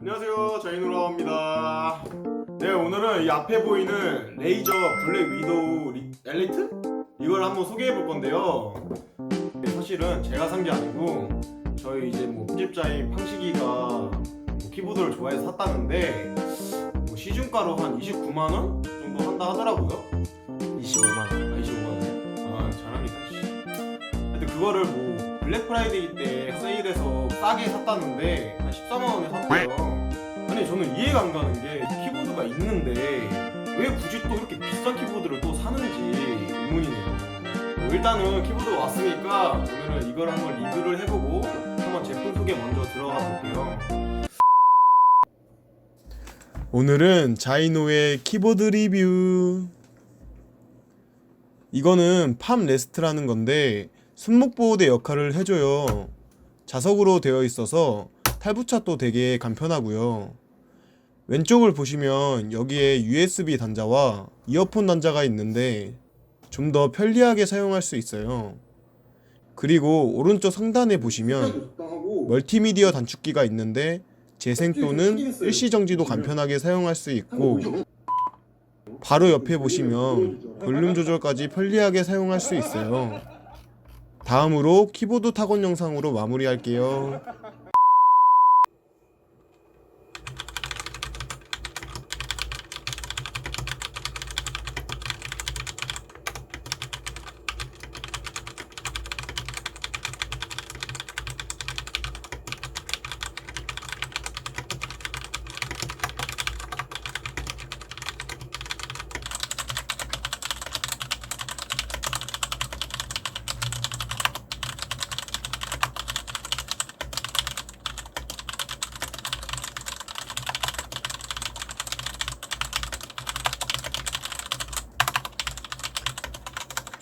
안녕하세요 저인우라입니다 네 오늘은 이 앞에 보이는 레이저 블랙 위도우 리- 엘리트? 이걸 한번 소개해 볼 건데요 네, 사실은 제가 산 게 아니고 저희 이제 뭐 편집자인 팡식이가 뭐 키보드를 좋아해서 샀다는데 뭐 시중가로 한 29만원 정도 한다 하더라고요 25만 원. 아 25만원? 아 잘합니다 씨. 하여튼 그거를 뭐 블랙 프라이데이 때 세일해서 싸게 샀다는데 한 14만원에 샀대요. 아니 저는 이해가 안 가는 게 키보드가 있는데 왜 굳이 또 이렇게 비싼 키보드를 또 사는지 의문이네요. 뭐 일단은 키보드 왔으니까 오늘은 이걸 한번 리뷰를 해보고 한번 제품 소개 먼저 들어가 볼게요. 오늘은 자이노의 키보드 리뷰. 이거는 팜 레스트라는 건데 손목 보호대 역할을 해줘요. 자석으로 되어 있어서 탈부착도 되게 간편하고요. 왼쪽을 보시면 여기에 USB 단자와 이어폰 단자가 있는데 좀 더 편리하게 사용할 수 있어요. 그리고 오른쪽 상단에 보시면 멀티미디어 단축키가 있는데 재생 또는 일시 정지도 간편하게 사용할 수 있고 바로 옆에 보시면 볼륨 조절까지 편리하게 사용할 수 있어요. 다음으로 키보드 타건 영상으로 마무리할게요.